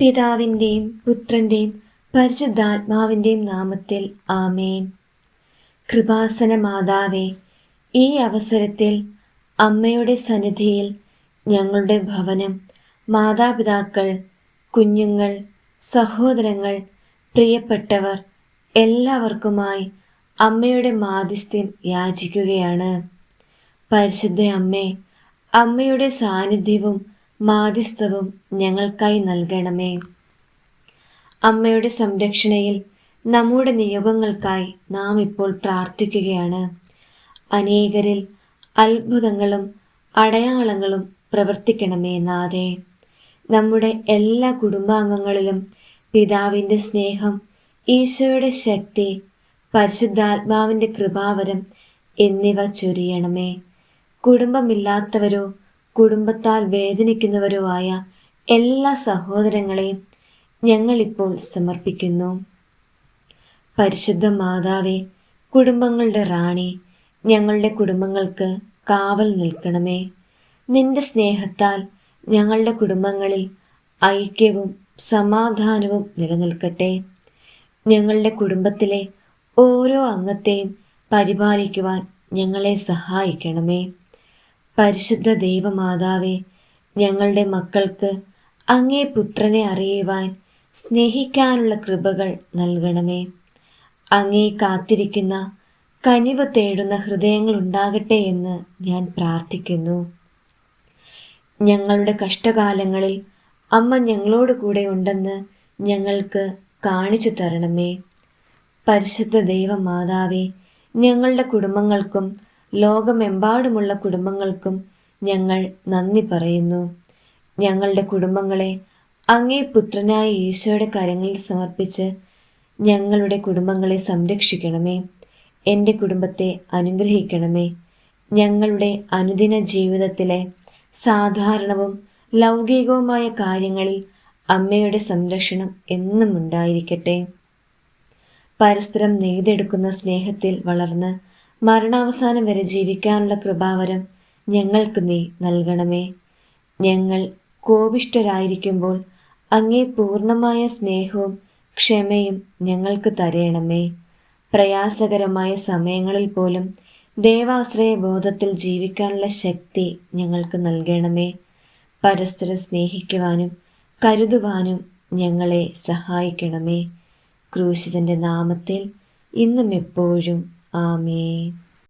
പിതാവിന്റെയും പുത്രന്റെയും പരിശുദ്ധാത്മാവിന്റെയും നാമത്തിൽ ആമേൻ. കൃപാസന മാതാവേ ഈ അവസരത്തിൽ അമ്മയുടെ സന്നിധിയിൽ ഞങ്ങളുടെ ഭവനം മാതാപിതാക്കൾ കുഞ്ഞുങ്ങൾ സഹോദരങ്ങൾ പ്രിയപ്പെട്ടവർ എല്ലാവർക്കുമായി അമ്മയുടെ മാധ്യസ്ഥ്യം യാചിക്കുകയാണ്. പരിശുദ്ധ അമ്മേ അമ്മയുടെ സാന്നിധ്യവും മാധ്യസ്ഥവും ഞങ്ങൾക്കായി നൽകണമേ. അമ്മയുടെ സംരക്ഷണയിൽ നമ്മുടെ നിയോഗങ്ങൾക്കായി നാം ഇപ്പോൾ പ്രാർത്ഥിക്കുകയാണ്. അനേകരിൽ അത്ഭുതങ്ങളും അടയാളങ്ങളും പ്രവർത്തിക്കണമേ നാഥേ. നമ്മുടെ എല്ലാ കുടുംബാംഗങ്ങളിലും പിതാവിന്റെ സ്നേഹം ഈശോയുടെ ശക്തി പരിശുദ്ധാത്മാവിന്റെ കൃപാവരം എന്നിവ ചൊരിയണമേ. കുടുംബമില്ലാത്തവരോ കുടുംബത്താൽ വേദനിക്കുന്നവരുമായ എല്ലാ സഹോദരങ്ങളെയും ഞങ്ങളിപ്പോൾ സമർപ്പിക്കുന്നു. പരിശുദ്ധ മാതാവെ കുടുംബങ്ങളുടെ റാണി ഞങ്ങളുടെ കുടുംബങ്ങൾക്ക് കാവൽ നിൽക്കണമേ. നിന്റെ സ്നേഹത്താൽ ഞങ്ങളുടെ കുടുംബങ്ങളിൽ ഐക്യവും സമാധാനവും നിലനിൽക്കട്ടെ. ഞങ്ങളുടെ കുടുംബത്തിലെ ഓരോ അംഗത്തെയും പരിപാലിക്കുവാൻ ഞങ്ങളെ സഹായിക്കണമേ. പരിശുദ്ധ ദൈവമാതാവെ ഞങ്ങളുടെ മക്കൾക്ക് അങ്ങേ പുത്രനെ അറിയുവാൻ സ്നേഹിക്കാനുള്ള കൃപകൾ നൽകണമേ. അങ്ങേ കാത്തിരിക്കുന്ന കനിവ് തേടുന്ന ഹൃദയങ്ങൾ ഉണ്ടാകട്ടെ എന്ന് ഞാൻ പ്രാർത്ഥിക്കുന്നു. ഞങ്ങളുടെ കഷ്ടകാലങ്ങളിൽ അമ്മ ഞങ്ങളോട് കൂടെ ഉണ്ടെന്ന് ഞങ്ങൾക്ക് കാണിച്ചു തരണമേ. പരിശുദ്ധ ദൈവമാതാവേ ഞങ്ങളുടെ കുടുംബങ്ങൾക്കും ലോകമെമ്പാടുമുള്ള കുടുംബങ്ങൾക്കും ഞങ്ങൾ നന്ദി പറയുന്നു. ഞങ്ങളുടെ കുടുംബങ്ങളെ അങ്ങേ പുത്രനായ ഈശോയുടെ കരങ്ങളിൽ സമർപ്പിച്ച് ഞങ്ങളുടെ കുടുംബങ്ങളെ സംരക്ഷിക്കണമേ. എന്റെ കുടുംബത്തെ അനുഗ്രഹിക്കണമേ. ഞങ്ങളുടെ അനുദിന ജീവിതത്തിലെ സാധാരണവും ലൗകികവുമായ കാര്യങ്ങളിൽ അമ്മയുടെ സംരക്ഷണം എന്നും ഉണ്ടായിരിക്കട്ടെ. പരസ്പരം നെയ്തെടുക്കുന്ന സ്നേഹത്തിൽ വളർന്ന് മരണാവസാനം വരെ ജീവിക്കാനുള്ള കൃപാവരം ഞങ്ങൾക്ക് നീ നൽകണമേ. ഞങ്ങൾ കോപിഷ്ടരായിരിക്കുമ്പോൾ അങ്ങേ പൂർണമായ സ്നേഹവും ക്ഷമയും ഞങ്ങൾക്ക് തരയണമേ പ്രയാസകരമായ സമയങ്ങളിൽ പോലും ദേവാശ്രയ ബോധത്തിൽ ജീവിക്കാനുള്ള ശക്തി ഞങ്ങൾക്ക് നൽകണമേ. പരസ്പരം സ്നേഹിക്കുവാനും കരുതുവാനും ഞങ്ങളെ സഹായിക്കണമേ. ക്രൂശിതന്റെ നാമത്തിൽ ഇന്നും എപ്പോഴും 아멘.